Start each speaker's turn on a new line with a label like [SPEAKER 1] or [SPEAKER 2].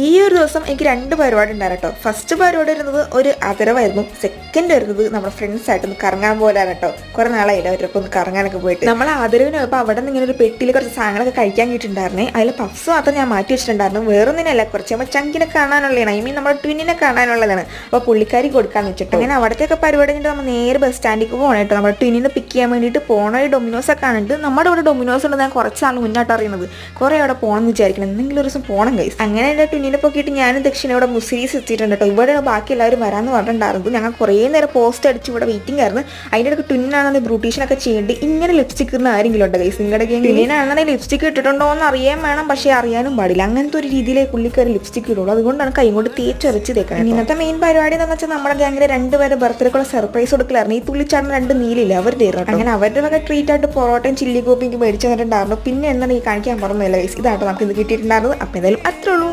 [SPEAKER 1] ഈ ഒരു ദിവസം എനിക്ക് രണ്ട് പരിപാടി ഉണ്ടായിരുന്നു കേട്ടോ. ഫസ്റ്റ് പരിപാടി വരുന്നത് ഒരു അതിരവായിരുന്നു സെക്കൻഡ് വരുന്നത് നമ്മുടെ ഫ്രണ്ട്സ് ആയിട്ട് ഒന്ന് കറങ്ങാൻ പോലാണ് കേട്ടോ. കുറെ നാളായില്ല അവരൊക്കെ ഒന്ന് കറങ്ങാനൊക്കെ പോയിട്ട്. നമ്മൾ ആദരവിന് പോയപ്പോൾ അവിടെ നിന്ന് ഇങ്ങനെ ഒരു പെട്ടിയിൽ കുറച്ച് സാധനങ്ങളൊക്കെ കഴിക്കാൻ കിട്ടിയിട്ടുണ്ടായിരുന്നേ. അതിൽ പഫ്സ് മാത്രം ഞാൻ മാറ്റി വെച്ചിട്ടുണ്ടായിരുന്നു. വേറൊന്നിനല്ല കുറച്ച് നമ്മൾ ചങ്കിനെ കാണാനുള്ളതാണ്. ഐ മീൻ നമ്മുടെ ട്വിന്നിനെ കാണാനുള്ളതാണ്. അപ്പോൾ പുള്ളിക്കാരി കൊടുക്കാന്ന് വെച്ചിട്ട്. അങ്ങനെ അവിടത്തെയൊക്കെ പരിപാടി കഴിഞ്ഞിട്ട് നമ്മൾ നേരെ ബസ് സ്റ്റാൻഡിലേക്ക് പോകണം കേട്ടോ. നമ്മുടെ ട്വിന്നിനെ പിക്ക് ചെയ്യാൻ വേണ്ടിയിട്ട് പോണ ഒരു ഡൊമിനോസ് ഒക്കെ കണ്ടിട്ട് നമ്മുടെ ഇവിടെ ഡൊമിനോസ് ഉണ്ട് ഞാൻ കുറച്ചാണ് മുന്നോട്ട് അറിയുന്നത്. കുറേ അവിടെ പോകണം എന്ന് വിചാരിക്കണം എന്തെങ്കിലും ഒരു ദിവസം പോകണം കൈസ് അങ്ങനെ എന്റെ ട്വിന്നിനെ പൊക്കിയിട്ട് ഞാനും ദക്ഷിണ ഇവിടെ മുസ്ലിസ് എത്തിയിട്ടുണ്ട് കേട്ടോ. ഇവിടെ ബാക്കി എല്ലാവരും വരാമെന്ന് പറഞ്ഞിട്ടുണ്ടായിരുന്നു. ഞങ്ങൾ കുറേ നേരം പോസ്റ്റ് അടിച്ച് ഇവിടെ വെയിറ്റിംഗ് ആയിരുന്നു. അതിന്റെ ഇടയ്ക്ക് ട്വിന്നാണെന്ന് ബ്രൂട്ടീഷനൊക്കെ ചെയ്യേണ്ടി ഇങ്ങനെ ലിപ്സ്റ്റിക് ഇടുന്ന ആരെങ്കിലും ഉണ്ടോ ഗൈസ് നിങ്ങളുടെ ഗെയിം ട്വിന്നാണെന്നുണ്ടെങ്കിൽ ലിപ്സ്റ്റിക് ഇട്ടിട്ടുണ്ടോ എന്ന് അറിയാൻ വേണം പക്ഷേ അറിയാനും പാടില്ല. അങ്ങനത്തെ ഒരു രീതിയിലേ പുള്ളിക്കൊരു ലിപ്സ്റ്റിക് ഇടുള്ളൂ. അതുകൊണ്ടാണ് കൈ കൊണ്ട് തേച്ചരച്ച് തേക്കണം ഇന്നത്തെ മെയിൻ പരിപാടി എന്ന് വെച്ചാൽ നമ്മുടെ ഗ്യാങ്ങിലെ രണ്ടുപേരെ ബർത്ത്ഡേക്കുള്ള സർപ്രൈസ് കൊടുക്കലായിരുന്നു. ഈ തുള്ളിച്ചാടുന്ന രണ്ട് നീലില്ല അവരുടെ അങ്ങനെ അവരുടെ വക ട്രീറ്റ് ആയിട്ട് പൊറോട്ടയും ചില്ലി കോപ്പിക്ക് മേടിച്ചു തന്നിട്ടുണ്ടായിരുന്നു. പിന്നെ എന്താണ് ഈ കാണിക്കാൻ പറഞ്ഞില്ല ഗൈസ് ഇതാട്ടോ നമുക്ക് ഇത് കിട്ടിയിട്ടുണ്ടായിരുന്നത്. അപ്പം എന്തായാലും അത്രേ ഉള്ളൂ.